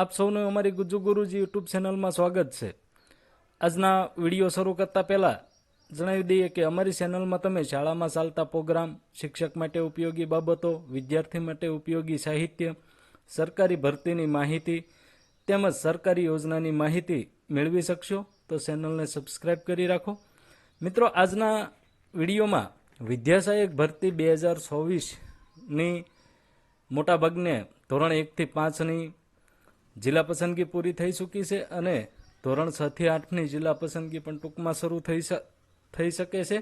આપ સૌનું અમારી ગુજુ ગુરુજી યુટ્યુબ ચેનલમાં સ્વાગત છે. આજના વીડિયો શરૂ કરતા પહેલાં જણાવી દઈએ કે અમારી ચેનલમાં તમે શાળામાં ચાલતા પ્રોગ્રામ, શિક્ષક માટે ઉપયોગી બાબતો, વિદ્યાર્થી માટે ઉપયોગી સાહિત્ય, સરકારી ભરતીની માહિતી તેમજ સરકારી યોજનાની માહિતી મેળવી શકશો તો ચેનલને સબસ્ક્રાઈબ કરી રાખો. મિત્રો, આજના વિડીયોમાં વિદ્યાસહાયક ભરતી બે હજાર ચોવીસની મોટાભાગને ધોરણ એકથી પાંચની જિલ્લા પસંદગી પૂરી થઈ ચૂકી છે અને ધોરણ છ થી આઠની જિલ્લા પસંદગી પણ ટૂંકમાં શરૂ થઈ થઈ શકે છે.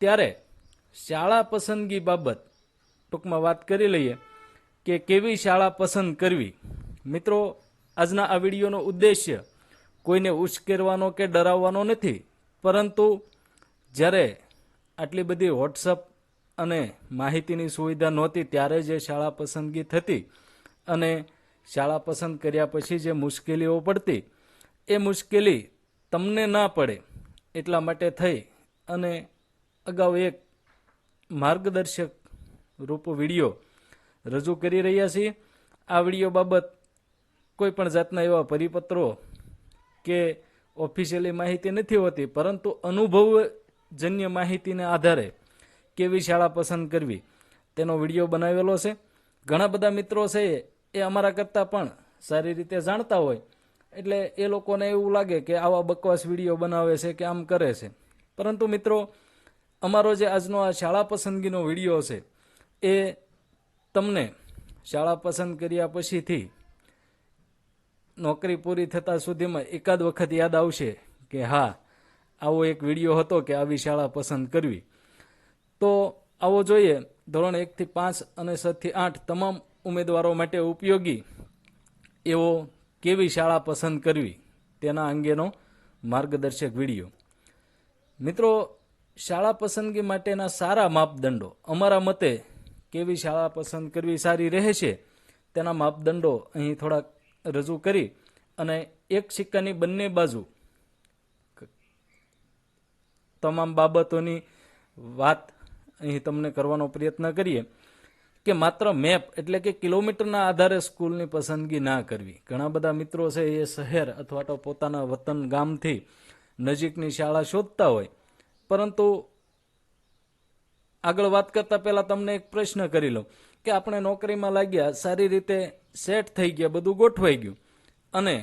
ત્યારે શાળા પસંદગી બાબત ટૂંકમાં વાત કરી લઈએ કે કેવી શાળા પસંદ કરવી. મિત્રો, આજના આ વિડીયોનો ઉદ્દેશ્ય કોઈને ઉશ્કેરવાનો કે ડરાવવાનો નથી, પરંતુ જ્યારે આટલી બધી વોટ્સઅપ અને માહિતીની સુવિધા નહોતી, ત્યારે જે શાળા પસંદગી થતી અને શાળા પસંદ કર્યા પછી જે મુશ્કેલીઓ પડતી, એ મુશ્કેલી તમને ના પડે, એટલા માટે થઈ અને અગાઉ એક માર્ગદર્શક રૂપ વીડિયો રજૂ કરી રહ્યા છીએ. આ વીડિયો બાબત કોઈ પણ જાતના એવા પરિપત્રો કે ઓફિશિયલી માહિતી નથી હોતી, પરંતુ અનુભવજન્ય માહિતીને આધારે કેવી શાળા પસંદ કરવી, તેનો વીડિયો બનાવેલો છે. ઘણા બધા મિત્રો છે એ અમારા કરતાં પણ સારી રીતે જાણતા હોય. એટલે એ લોકોને એવું લાગે કે આવા બકવાસ વીડિયો બનાવે છે કે આમ કરે છે. પરંતુ મિત્રો, અમારો જે આજનો આ શાળા પસંદગીનો વીડિયો છે, એ તમને શાળા પસંદ કર્યા પછીથી નોકરી પૂરી થતાં સુધીમાં એકાદ વખત યાદ આવશે કે હા, આવો એક વીડિયો હતો કે આવી શાળા પસંદ કરવી. તો આવો જોઈએ ધોરણ એકથી પાંચ અને સાતથી આઠ તમામ ઉમેદવારો માટે ઉપયોગી એવો કેવી શાળા પસંદ કરવી? તેના અંગેનો માર્ગદર્શક વીડિયો. મિત્રો, શાળા પસંદગી માટેના સારા માપદંડો. અમારા મતે કેવી શાળા પસંદ કરવી સારી રહેશે તેના માપદંડો અહીં થોડાક રજૂ કરી અને એક સિક્કાની બંને બાજુ તમામ બાબતોની વાત અહીં તમને કરવાનો પ્રયત્ન કરીએ. કે માત્ર મેપ, એટલે કે કિલોમીટરના આધારે સ્કૂલની પસંદગી ના કરવી. ઘણા બધા મિત્રો છે એ શહેર અથવા તો પોતાના વતન ગામથી નજીકની શાળા શોધતા હોય. પરંતુ આગળ વાત કરતાં પહેલા તમને એક પ્રશ્ન કરી લઉં કે આપણે નોકરીમાં લાગ્યા, સારી રીતે સેટ થઈ ગયા, બધું ગોઠવાઈ ગયું. અને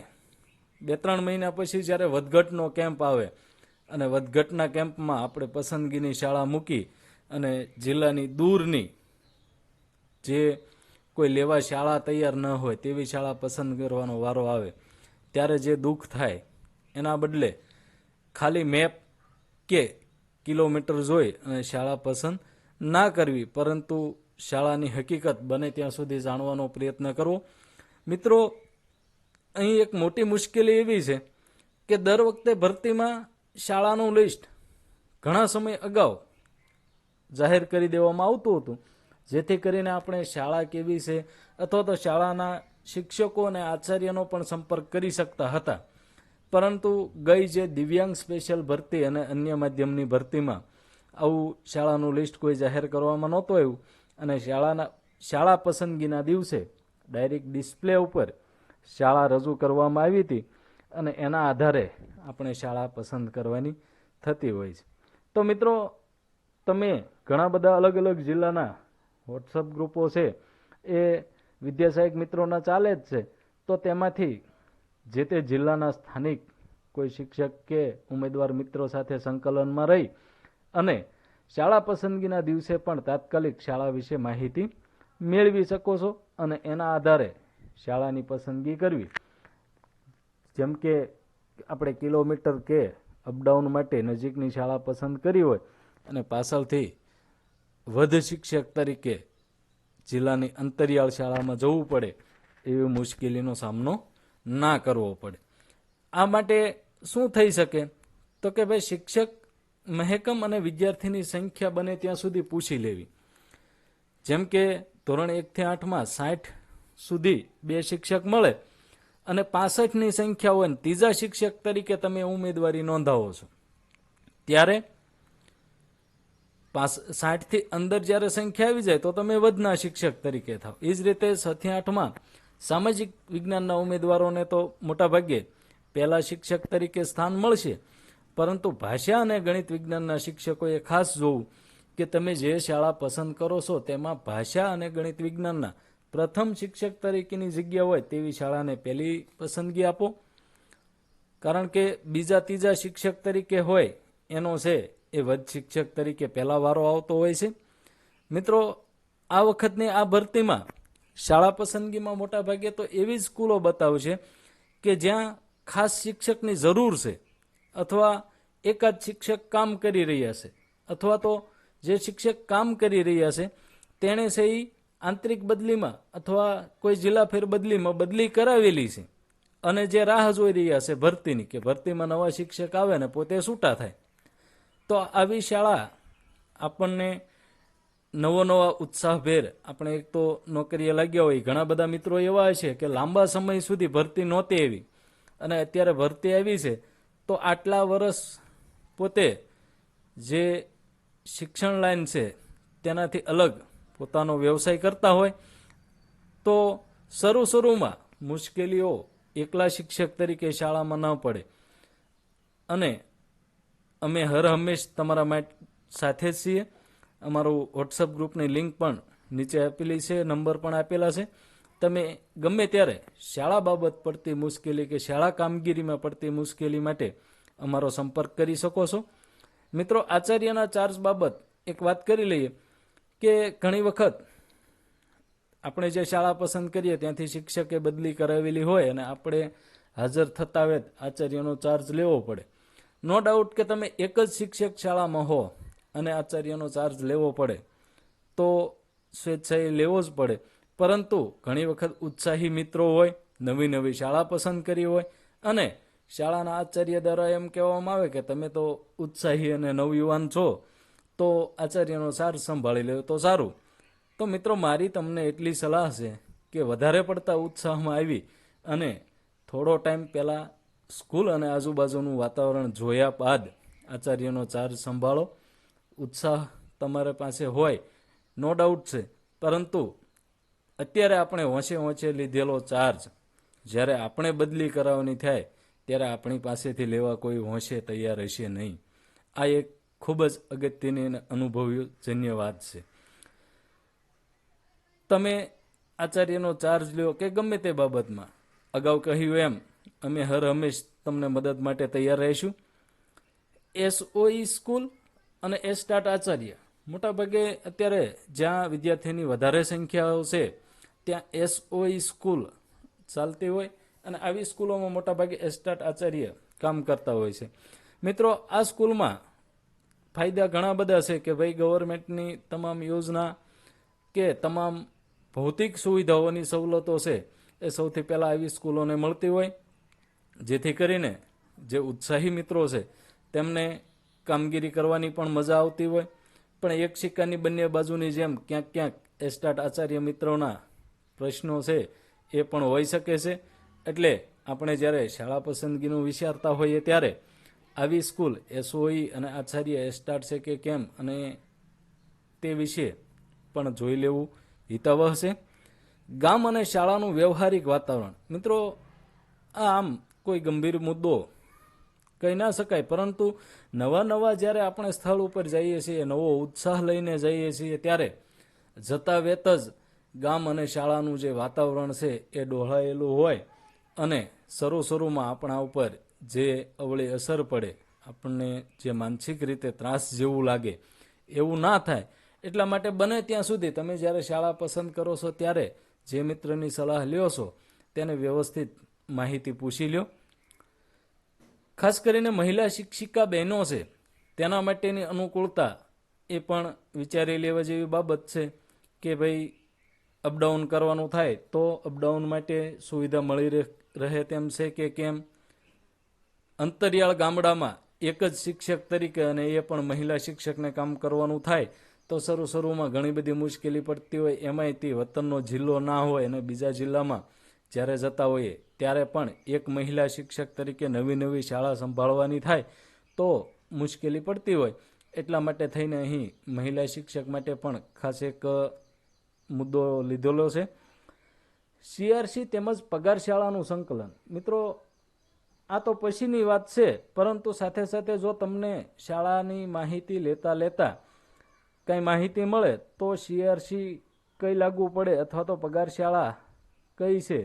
બે ત્રણ મહિના પછી જ્યારે વધઘટનો કેમ્પ આવે અને વધઘટના કેમ્પમાં આપણે પસંદગીની શાળા મૂકી અને જિલ્લાની દૂરની જે કોઈ લેવા શાળા તૈયાર ન હોય તેવી શાળા પસંદ કરવાનો વારો આવે, ત્યારે જે દુઃખ થાય, એના બદલે ખાલી મેપ કે કિલોમીટર જોઈ અને શાળા પસંદ ના કરવી, પરંતુ શાળાની હકીકત બને ત્યાં સુધી જાણવાનો પ્રયત્ન કરવો. મિત્રો, અહીં એક મોટી મુશ્કેલી એવી છે કે દર વખતે ભરતીમાં શાળાનું લિસ્ટ ઘણા સમય અગાઉ જાહેર કરી દેવામાં આવતું હતું. જેથી કરીને આપણે શાળા કેવી છે અથવા તો શાળાના શિક્ષકો અને આચાર્યનો પણ સંપર્ક કરી શકતા હતા. પરંતુ ગઈ જે દિવ્યાંગ સ્પેશિયલ ભરતી અને અન્ય માધ્યમની ભરતીમાં આવું શાળાનું લિસ્ટ કોઈ જાહેર કરવામાં નહોતું આવ્યું અને શાળાના, શાળા પસંદગીના દિવસે ડાયરેક્ટ ડિસ્પ્લે ઉપર શાળા રજૂ કરવામાં આવી હતી અને એના આધારે આપણે શાળા પસંદ કરવાની થતી હોય છે. તો મિત્રો, તમે ઘણા બધા અલગ અલગ જિલ્લાના વોટ્સઅપ ગ્રુપો છે, એ વિદ્યાસહાયક મિત્રોના ચાલે જ છે. તો તેમાંથી જે તે જિલ્લાના સ્થાનિક કોઈ શિક્ષક કે ઉમેદવાર મિત્રો સાથે સંકલનમાં રહી અને શાળા પસંદગીના દિવસે પણ તાત્કાલિક શાળા વિશે માહિતી મેળવી શકો છો અને એના આધારે શાળાની પસંદગી કરવી. જેમ કે આપણે કિલોમીટર કે અપડાઉન માટે નજીકની શાળા પસંદ કરી હોય અને પાછળથી વધ શિક્ષક તરીકે જિલ્લાની અંતરિયાળ શાળામાં જવું પડે એવી મુશ્કેલીનો સામનો ના કરવો પડે. આ માટે શું થઈ શકે? તો કે ભાઈ શિક્ષક મહેકમ અને વિદ્યાર્થીની સંખ્યા બને ત્યાં સુધી પૂછી લેવી. જેમ કે ધોરણ એકથી આઠમાં સાઠ સુધી બે શિક્ષક મળે અને પાસઠની સંખ્યા હોય ત્રીજા શિક્ષક તરીકે તમે ઉમેદવારી નોંધાવો છો. ત્યારે પાસ સાઠથી અંદર જ્યારે સંખ્યા આવી જાય તો તમે વધના શિક્ષક તરીકે થાવ. એ જ રીતે છથી આઠમાં સામાજિક વિજ્ઞાનના ઉમેદવારોને તો મોટાભાગે પહેલા શિક્ષક તરીકે સ્થાન મળશે, પરંતુ ભાષા અને ગણિત વિજ્ઞાનના શિક્ષકોએ ખાસ જોવું કે તમે જે શાળા પસંદ કરો છો તેમાં ભાષા અને ગણિત વિજ્ઞાનના પ્રથમ શિક્ષક તરીકેની જગ્યા હોય તેવી શાળાને પહેલી પસંદગી આપો. કારણ કે બીજા ત્રીજા શિક્ષક તરીકે હોય એનો છે એ વધ શિક્ષક તરીકે પહેલા વારો આવતો હોય છે. મિત્રો, આ વખતની આ ભરતીમાં શાળા પસંદગીમાં મોટા ભાગે તો એવી સ્કૂલો બતાવશે કે જ્યાં ખાસ શિક્ષકની જરૂર છે અથવા એકાદ શિક્ષક કામ કરી રહ્યા છે અથવા તો જે શિક્ષક કામ કરી રહ્યા છે તેણે છે એ આંતરિક બદલીમાં અથવા કોઈ જિલ્લા ફેર બદલીમાં બદલી કરાવેલી છે. અને જે રાહ જોઈ રહ્યા છે ભરતીની કે ભરતીમાં નવા શિક્ષક આવે ને પોતે છૂટા થાય. તો આવી શાળા આપણને નવો નવા ઉત્સાહભેર આપણે એક તો નોકરીએ લાગ્યા હોય, ઘણા બધા મિત્રો એવા છે કે લાંબા સમય સુધી ભરતી નહોતી આવી. અને અત્યારે ભરતી આવી છે, તો આટલા વર્ષ પોતે જે શિક્ષણ લાઈન છે, તેનાથી અલગ પોતાનો વ્યવસાય કરતા હોય. તો શરૂ શરૂમાં મુશ્કેલીઓ એકલા શિક્ષક તરીકે શાળામાં ન પડે. અને અમે હર હંમેશ તમારા સાથે જ છીએ. અમારું વોટ્સઅપ ગ્રુપની લિંક પણ નીચે આપેલી છે, નંબર પણ આપેલા છે. તમે ગમે ત્યારે શાળા બાબત પડતી મુશ્કેલી કે શાળા કામગીરીમાં પડતી મુશ્કેલી માટે અમારો સંપર્ક કરી શકો છો. મિત્રો, આચાર્યના ચાર્જ બાબત એક વાત કરી લઈએ કે ઘણી વખત આપણે જે શાળા પસંદ કરીએ ત્યાંથી શિક્ષકે બદલી કરાવેલી હોય અને આપણે હાજર થતા વેત આચાર્યનો ચાર્જ લેવો પડે. નો ડાઉટ કે તમે એક જ શિક્ષક શાળામાં હો અને આચાર્યનો ચાર્જ લેવો પડે, તો સ્વેચ્છાએ લેવો જ પડે. પરંતુ ઘણી વખત ઉત્સાહી મિત્રો હોય, નવી નવી શાળા પસંદ કરી હોય અને શાળાના આચાર્ય દ્વારા એમ કહેવામાં આવે કે તમે તો ઉત્સાહી અને નવયુવાન છો, તો આચાર્યનો ચાર્જ સંભાળી લેવો તો સારું. તો મિત્રો, મારી તમને એટલી સલાહ છે કે વધારે પડતા ઉત્સાહમાં આવી અને થોડો ટાઈમ પહેલાં સ્કૂલ અને આજુબાજુનું વાતાવરણ જોયા બાદ આચાર્યનો ચાર્જ સંભાળો. ઉત્સાહ તમારા પાસે હોય, નો ડાઉટ છે. પરંતુ અત્યારે આપણે હોંશે હોંશે લીધેલો ચાર્જ જ્યારે આપણે બદલી કરાવવાની થાય, ત્યારે આપણી પાસેથી લેવા કોઈ હોંશે તૈયાર હશે નહીં. આ એક ખૂબ જ અગત્યની અને અનુભવજન્ય વાત છે. તમે આચાર્યનો ચાર્જ લ્યો કે ગમે તે બાબતમાં. અગાઉ કહ્યું એમ અમે હર હંમેશ તમને મદદ માટે તૈયાર રહીશું. એસઓઈ સ્કૂલ અને એસ સ્ટાર્ટ આચાર્ય. મોટાભાગે અત્યારે જ્યાં વિદ્યાર્થીની વધારે સંખ્યાઓ છે, ત્યાં એસઓઈ સ્કૂલ ચાલતી હોય અને આવી સ્કૂલોમાં મોટાભાગે એસ સ્ટાર્ટ આચાર્ય કામ કરતા હોય છે. મિત્રો, આ સ્કૂલમાં ફાયદા ઘણા બધા છે કે ભાઈ ગવર્મેન્ટની તમામ યોજના કે તમામ ભૌતિક સુવિધાઓની સવલતો છે, એ સૌથી પહેલાં આવી સ્કૂલોને મળતી હોય. જેથી કરીને જે ઉત્સાહી મિત્રો છે, તેમને કામગીરી કરવાની પણ મજા આવતી હોય. પણ એક સિક્કાની બંને બાજુની જેમ ક્યાંક ક્યાંક એસ્ટાટ આચાર્ય મિત્રોના પ્રશ્નો છે એ પણ હોઈ શકે છે. એટલે આપણે જ્યારે શાળા પસંદગીનું વિચારતા હોઈએ ત્યારે આવી સ્કૂલ એસઓઈ અને આચાર્ય એસ્ટાટ છે કે કેમ અને તે વિશે પણ જોઈ લેવું હિતાવહ છે. ગામ અને શાળાનું વ્યવહારિક વાતાવરણ. મિત્રો આમ કોઈ ગંભીર મુદ્દો કહી ના શકાય. પરંતુ નવા નવા જ્યારે આપણે સ્થળ ઉપર જઈએ છીએ, નવો ઉત્સાહ લઈને જઈએ છીએ, ત્યારે જતા વેત જ ગામ અને શાળાનું જે વાતાવરણ છે એ ડોળાયેલું હોય અને શરૂ શરૂમાં આપણા ઉપર જે અવળી અસર પડે, આપણને જે માનસિક રીતે ત્રાસ જેવું લાગે, એવું ના થાય. એટલા માટે બને ત્યાં સુધી તમે જ્યારે શાળા પસંદ કરો છો, ત્યારે જે મિત્રની સલાહ લ્યો છો, તેને વ્યવસ્થિત માહિતી પૂછી લ્યો. ખાસ કરીને મહિલા શિક્ષિકા બહેનો છે, તેના માટેની અનુકૂળતા એ પણ વિચારી લેવા જેવી બાબત છે કે ભાઈ, અપડાઉન કરવાનું થાય તો અપડાઉન માટે સુવિધા મળી રહે તેમ છે કે કેમ? અંતરિયાળ ગામડામાં એક જ શિક્ષક તરીકે અને એ પણ મહિલા શિક્ષકને કામ કરવાનું થાય તો શરૂ શરૂમાં ઘણી બધી મુશ્કેલી પડતી હોય એમાંય તે વતનનો જિલ્લો ના હોય અને બીજા જિલ્લામાં જ્યારે જતા હોઈએ, ત્યારે પણ એક મહિલા શિક્ષક તરીકે નવી નવી શાળા સંભાળવાની થાય તો મુશ્કેલી પડતી હોય. એટલા માટે થઈને અહીં મહિલા શિક્ષક માટે પણ ખાસ એક મુદ્દો લીધેલો છે. સીઆરસી તેમજ પગાર શાળાનું સંકલન. મિત્રો, આ તો પછીની વાત છે, પરંતુ સાથે સાથે જો તમને શાળાની માહિતી લેતા લેતા કંઈ માહિતી મળે, તો સીઆરસી કઈ લાગુ પડે અથવા તો પગાર શાળા કઈ છે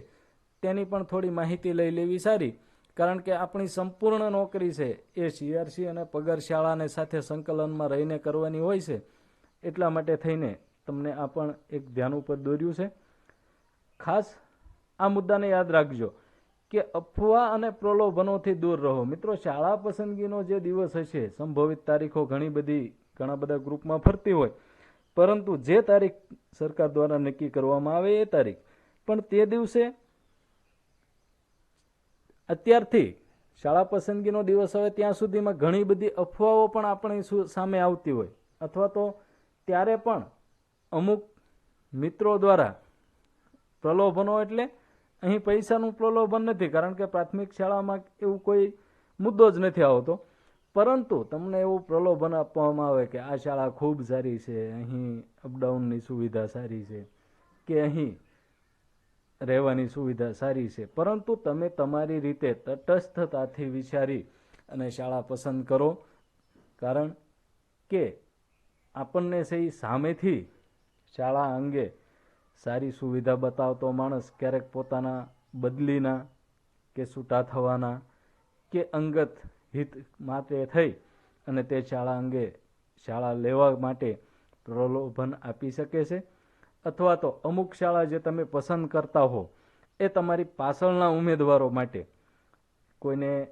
તેની પણ થોડી માહિતી લઈ લેવી સારી, કારણ કે આપણી સંપૂર્ણ નોકરી છે, એ સીઆરસી અને પગાર શાળાને સાથે સંકલનમાં રહીને કરવાની હોય છે, એટલા માટે થઈને તમને આ પણ એક ધ્યાન ઉપર દોર્યું છે. ખાસ આ મુદ્દાને યાદ રાખજો કે અફવા અને પ્રલોભનોથી દૂર રહો. મિત્રો, શાળા પસંદગીનો જે દિવસ હશે, સંભવિત તારીખો ઘણી બધી, ઘણા બધા ગ્રુપમાં ફરતી હોય, પરંતુ જે તારીખ સરકાર દ્વારા નક્કી કરવામાં આવે એ તારીખ. પણ તે દિવસે અત્યારથી શાળા પસંદગીનો દિવસ આવે ત્યાં સુધીમાં ઘણી બધી અફવાઓ પણ આપણી સામે આવતી હોય. અથવા તો ત્યારે પણ અમુક મિત્રો દ્વારા પ્રલોભનો એટલે અહીં પૈસાનું પ્રલોભન નથી, કારણ કે પ્રાથમિક શાળામાં એવું કોઈ મુદ્દો જ નથી આવતો. પરંતુ તમને એવું પ્રલોભન આપવામાં આવે કે આ શાળા ખૂબ સારી છે, અહીં અપડાઉનની સુવિધા સારી છે, કે અહીં રહેવાની સુવિધા સારી છે. પરંતુ તમે તમારી રીતે તટસ્થતાથી વિચારી અને શાળા પસંદ કરો. કારણ કે આપણને સહી સામેથી શાળા અંગે સારી સુવિધા બતાવતો માણસ ક્યારેક પોતાના બદલીના કે છૂટા થવાના કે અંગત હિત માટે થઈ અને તે શાળા અંગે શાળા લેવા માટે પ્રલોભન આપી શકે છે. અથવા તો અમુક શાળા જે તમે પસંદ કરતા હો, એ તમારી પાછળના ઉમેદવારો માટે. કોઈને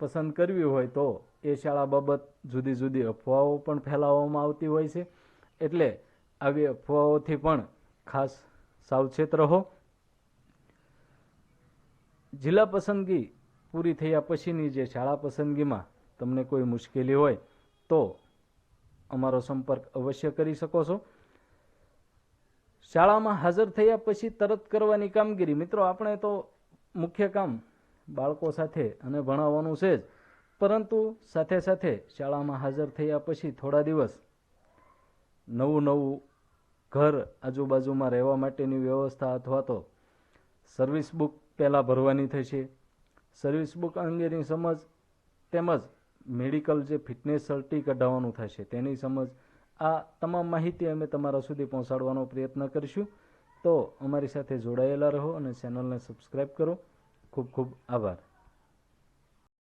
પસંદ કરવી હોય તો એ શાળા બાબત જુદી જુદી અફવાઓ પણ ફેલાવવામાં આવતી હોય છે. એટલે આવી અફવાઓથી પણ ખાસ સાવચેત રહો. જિલ્લા પસંદગી પૂરી થયા પછીની જે શાળા પસંદગીમાં તમને કોઈ મુશ્કેલી હોય તો અમારો સંપર્ક અવશ્ય કરી શકો છો. શાળામાં હાજર થયા પછી તરત કરવાની કામગીરી. મિત્રો, આપણે તો મુખ્ય કામ બાળકો સાથે અને ભણાવવાનું છે જ. પરંતુ સાથે સાથે શાળામાં હાજર થયા પછી થોડા દિવસ નવું નવું ઘર આજુબાજુમાં રહેવા માટેની વ્યવસ્થા અથવા તો સર્વિસ બુક પહેલાં ભરવાની થશે. સર્વિસ બુક અંગેની સમજ તેમજ મેડિકલ જે ફિટનેસ સર્ટી કઢાવવાનું થશે તેની સમજ આ તમામ માહિતી અમે તમારા સુધી પહોંચાડવાનો પ્રયત્ન કરીશું. તો અમારી સાથે જોડાયેલા રહો અને ચેનલને સબસ્ક્રાઈબ કરો. ખૂબ ખૂબ આભાર.